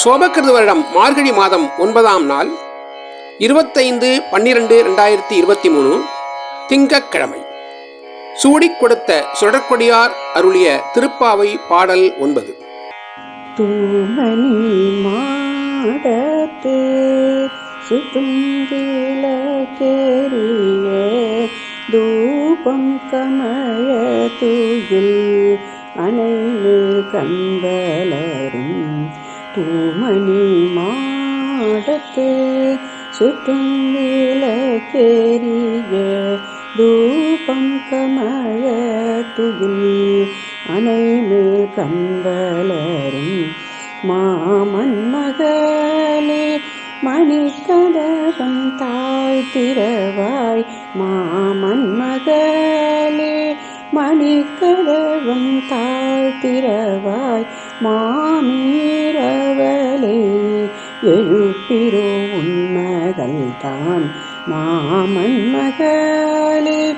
சோபக்கிருது வருடம் மார்கழி மாதம் ஒன்பதாம் நாள் இருபத்தைந்து பன்னிரெண்டு ரெண்டாயிரத்தி இருபத்தி மூணு திங்கக்கிழமை சூடிக் கொடுத்த சுடற்கொடியார் அருளிய திருப்பாவை பாடல் ஒன்பது. தூமணி மாடத்தே சுதுங்கில தூபம் கமழ தூயில் அணைவு கண்வளரும் பூமணி மாடத்தே சுற்றும் கேரிய தூபம் கமழ துயில் அணைமேல் கண்வளரும் மாமன் மகளே மணிக்கதவம் தாழ்த்திரவாய் மாமன் மகளே மணிக்கதவம் தாழ்த்திரவாய் மாமீரவளே எழுப்பிரோ உன்மகள் தான் மாமன் மகளே.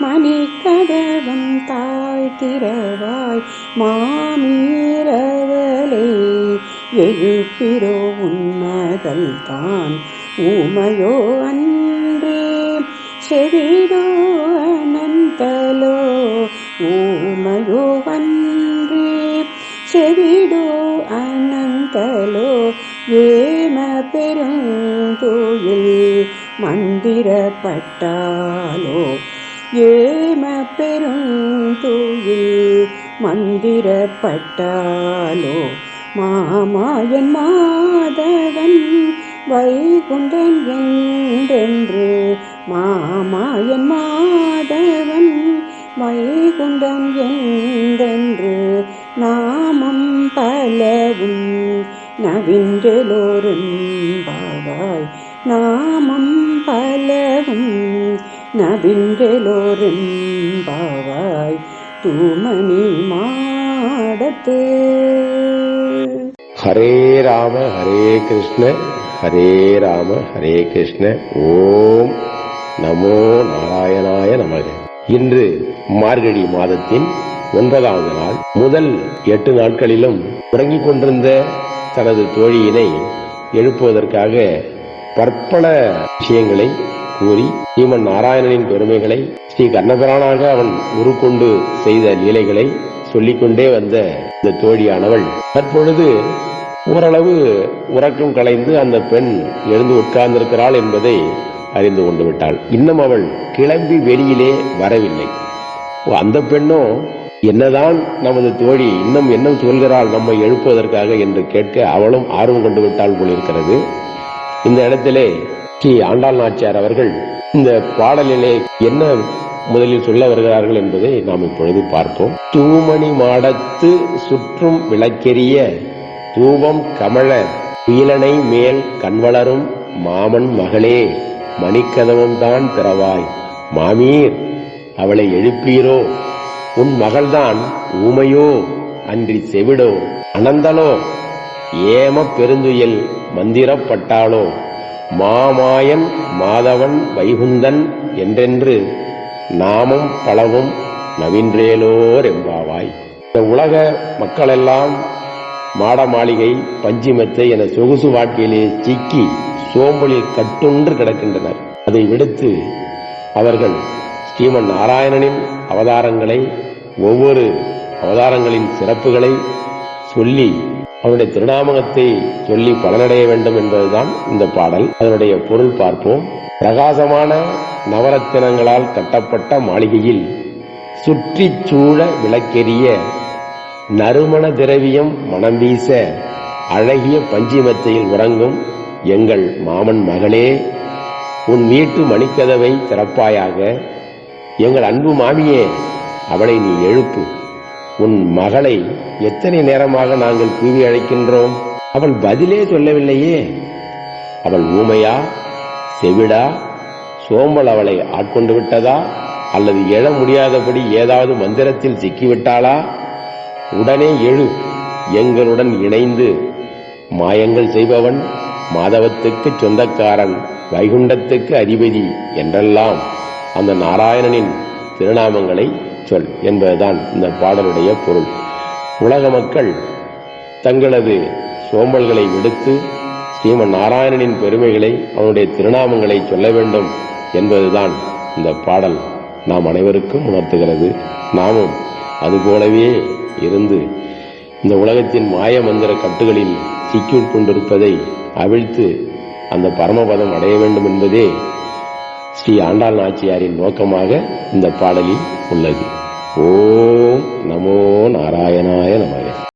மணிக்கதவம் தாய் திறவாய் மாமீரவளே எழுப்பிரோ உன்மகள் தான் ஊமையோ அன்றே. செவிடோ அனந்தலோ ஊமையோ அன்றே பெருந்தோயில் மந்திரப்பட்டாலோ. ஏம பெருந்தோயில் மந்திரப்பட்டாலோ. மாமாயன் மாதவன் வைகுண்டன் என்றென்று மாமாயன் மாதவன் வைகுண்டன் என்றென்று நாமம் பலவும் நவின்றலோரும் பாவாய் நாமம் பலவும் நவின்றலோரும் பாவாய் தூமணி மாடத்தே. ஹரே ராம ஹரே கிருஷ்ண ஹரே ராம ஹரே கிருஷ்ண. ஓம் நமோ நாராயணாய நமக. இன்று மார்கழி மாதத்தின் ஒன்பதாவது நாள். முதல் எட்டு நாட்களிலும் உறங்கிக் கொண்டிருந்த தனது தோழியினை எழுப்புவதற்காக பற்பல விஷயங்களை கூறி ஸ்ரீமன் நாராயணனின் பெருமைகளை ஸ்ரீ கண்ணபிரானாக அவன் உருக்கொண்டு செய்த லீலைகளை சொல்லிக்கொண்டே வந்த இந்த தோழியானவள். தற்பொழுது ஓரளவு உறக்கம் கலைந்து அந்த பெண் எழுந்து உட்கார்ந்திருக்கிறாள் என்பதை அறிந்து கொண்டு விட்டாள். இன்னும் அவள் கிளம்பி வெளியிலே வரவில்லை. அந்த பெண்ணும் என்னதான் நமது தோழி இன்னும் என்ன சொல்கிறாள் நம்மை எழுப்புவதற்காக என்று கேட்க அவளும் ஆர்வம் கொண்டு விட்டாள் போல் இருக்கிறது இந்த இடத்திலே ஸ்ரீ ஆண்டாள் நாச்சியார் அவர்கள் இந்த பாடலிலே என்ன முதலில் சொல்ல வருகிறார்கள் என்பதை நாம் இப்பொழுது பார்ப்போம். தூமணி மாடத்து சுற்றும் விளக்கெரிய தூபம் கமழ துயிலனை மேல் கண்வளரும் மாமன் மகளே மணிக்கதவம் தான் பிறவாய். மாமீர் அவளை எழுப்பீரோ? உன் மகள்தான் ஊமையோ அன்றி செவிடோ அனந்தலோ ஏம பெருந்துயில் மந்திரப்பட்டாளோ மாமாயன் மாதவன் வைகுந்தன் என்றென்று நாமும் பலவும் நவின்றேலோர் எம்பாவாய் இந்த உலக மக்களெல்லாம் மாட மாளிகை பஞ்சிமத்தை என சொகுசு வாழ்க்கையிலே சிக்கி சோம்பலில் கட்டுண்டு கிடக்கின்றனர். அதை விடுத்து அவர்கள் ஸ்ரீமன் நாராயணனின் அவதாரங்களை ஒவ்வொரு அவதாரங்களின் சிறப்புகளை சொல்லி அவனுடைய திருநாமகத்தை சொல்லி பலனடைய வேண்டும் என்பதுதான் இந்த பாடல். அதனுடைய பொருள் பார்ப்போம். பிரகாசமான நவரத்தினங்களால் கட்டப்பட்ட மாளிகையில் சுற்றிச் சூழ விளக்கெரிய நறுமண திரவியம் மனம் வீச அழகிய பஞ்சிமத்தையில் உறங்கும் எங்கள் மாமன் மகளே உன் வீட்டு மணிக்கதவை திறப்பாயாக. எங்கள் அன்பு மாமியே அவளை நீ எழுப்பு. உன் மகளை எத்தனை நேரமாக நாங்கள் கூவி அழைக்கின்றோம்? அவள் பதிலே சொல்லவில்லையே. அவள் ஊமையா? செவிடா? சோம்பல் அவளை ஆட்கொண்டு விட்டதா? அல்லது எழ முடியாதபடி ஏதாவது மந்திரத்தில் சிக்கிவிட்டாளா? உடனே எழு. எங்களுடன் இணைந்து மாயங்கள் செய்பவன் மாதவத்துக்கு சொந்தக்காரன் வைகுண்டத்துக்கு அதிபதி என்றெல்லாம் அந்த நாராயணனின் திருநாமங்களை சொல் என்பதுதான் இந்த பாடலுடைய பொருள். உலக மக்கள் தங்களது சோம்பல்களை விடுத்து ஸ்ரீமன் நாராயணனின் பெருமைகளை அவனுடைய திருநாமங்களை சொல்ல வேண்டும் என்பதுதான் இந்த பாடல். நாம் அனைவருக்கும் உணர்த்துகிறது. நாமும் அதுபோலவே இருந்து இந்த உலகத்தின் மாய மந்திர கட்டுகளில் சிக்கிக் கொண்டிருப்பதை அவிழ்த்து அந்த பரமபதம் அடைய வேண்டும் என்பதே ஸ்ரீ ஆண்டாள் நாச்சியாரின் நோக்கமாக இந்த பாடலில் உள்ளது. ஓம் நமோ நாராயணாய நமக.